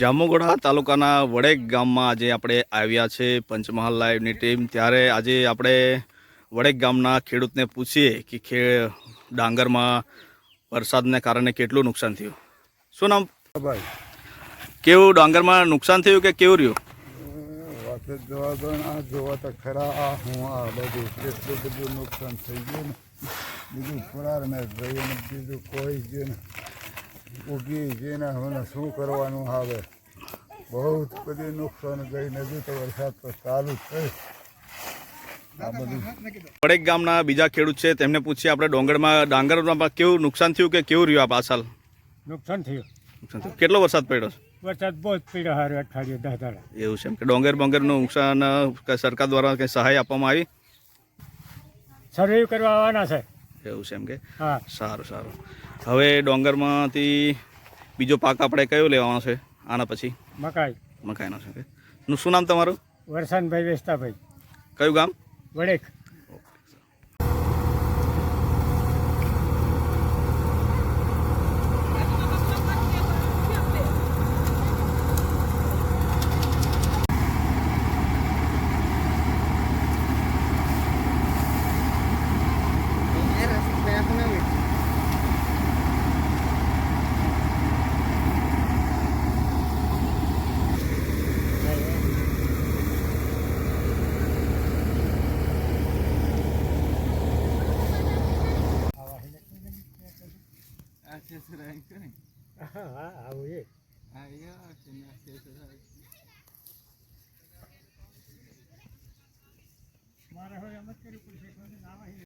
જામુગોડા તાલુકાના વડેક ગામમાં આજે આપણે આવ્યા છે પંચમહાલ લાઈવની ટીમ. ત્યારે આજે આપણે વડેક ગામના ખેડૂતને પૂછીએ કે ખે ડાંગરમાં વરસાદને કારણે કેટલું નુકસાન થયું. શું નામ? ભાઈ. કેવું ડાંગરમાં નુકસાન થયું કે કેવું રહ્યું? વાત જોવા તો ખરા આ હું આ બધું કેટલું બધું નુકસાન થઈ ગયું ને. બીજું ફરાર ને ગયું ને બીજું કોઈ જ ને. ઉગી જેને હવે શું કરવાનું આવે? બહુ બધી નુકસાન ગઈ નદી તો વરસાદ તો ચાલુ જ છે. આ બધું. વડેક ગામના બીજા ખેડૂત છે તેમને પૂછીએ આપણે ડોંગરમાં ડાંગરમાં કેવું નુકસાન થયું કે કેવું રહ્યું આ પાછળ? નુકસાન થયું. નુકસાન થયું. કેટલો વરસાદ પડ્યો વરસાદ બહુ જ પડ્યો હારે અઠવાડિયે દસ દાડા એવું છે એમ કે ડોંગર બોંગરનું નુકસાન કે સરકાર દ્વારા કંઈ સહાય આપવામાં આવી? સર્વે કરવા આવવાના છે. એવું છે એમ કે? હા. સારું સારું. હવે ડોંગરમાંથી બીજો પાક આપણે કયો લેવાનો છે? આના પછી. મકાઈ. મકાઈનો છે નું શું નામ તમારું? વરસાદભાઈ વેસ્તાભાઈ. કયું ગામ? વડેક. હા હા આવું એ. મારે હવે એમ જ કર્યું